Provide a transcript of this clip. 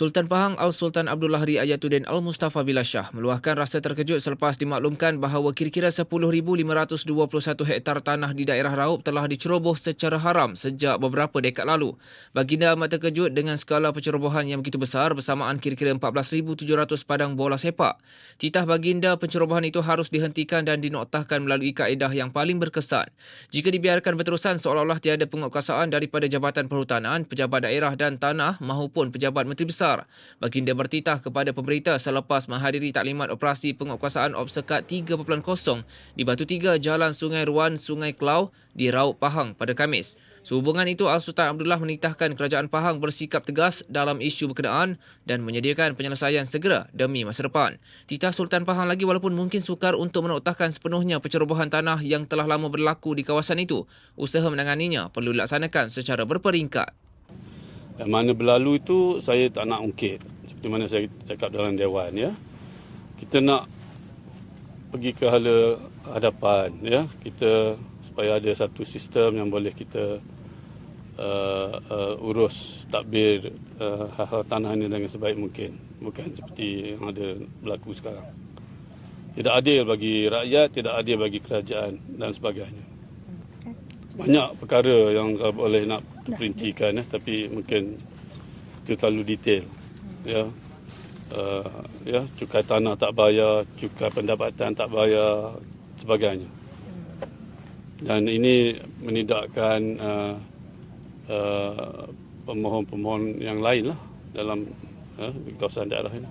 Sultan Pahang Al-Sultan Abdullah Ri Ayatuddin Al-Mustafa Billah Shah meluahkan rasa terkejut selepas dimaklumkan bahawa kira-kira 10,521 hektar tanah di daerah Raup telah diceroboh secara haram sejak beberapa dekad lalu. Baginda amat terkejut dengan skala pencerobohan yang begitu besar bersamaan kira-kira 14,700 padang bola sepak. Titah baginda pencerobohan itu harus dihentikan dan dinoktahkan melalui kaedah yang paling berkesan. Jika dibiarkan berterusan seolah-olah tiada penguatkuasaan daripada Jabatan Perhutanan, Pejabat Daerah dan Tanah maupun Pejabat Menteri Besar besar. Baginda bertitah kepada pemerintah selepas menghadiri taklimat operasi penguatkuasaan Obsekat 3.0 di Batu Tiga Jalan Sungai Ruan, Sungai Kelau di Raup Pahang pada Kamis. Sehubungan itu, Al-Sultan Abdullah menitahkan kerajaan Pahang bersikap tegas dalam isu berkenaan dan menyediakan penyelesaian segera demi masa depan. Titah Sultan Pahang lagi walaupun mungkin sukar untuk menoktahkan sepenuhnya pencerobohan tanah yang telah lama berlaku di kawasan itu, usaha menanganinya perlu dilaksanakan secara berperingkat. Yang mana berlalu itu saya tak nak ungkit. Seperti mana saya cakap dalam dewan ya. Kita nak pergi ke hala hadapan ya. Kita supaya ada satu sistem yang boleh kita uh, uh, urus takbir uh, hal-hal tanah ini dengan sebaik mungkin. Bukan seperti yang ada berlaku sekarang. Tidak adil bagi rakyat, tidak adil bagi kerajaan dan sebagainya banyak perkara yang boleh nak perincikan ya, tapi mungkin itu terlalu detail ya uh, ya cukai tanah tak bayar cukai pendapatan tak bayar sebagainya dan ini menidakkan uh, uh, pemohon-pemohon yang lain lah dalam uh, kawasan daerah ini.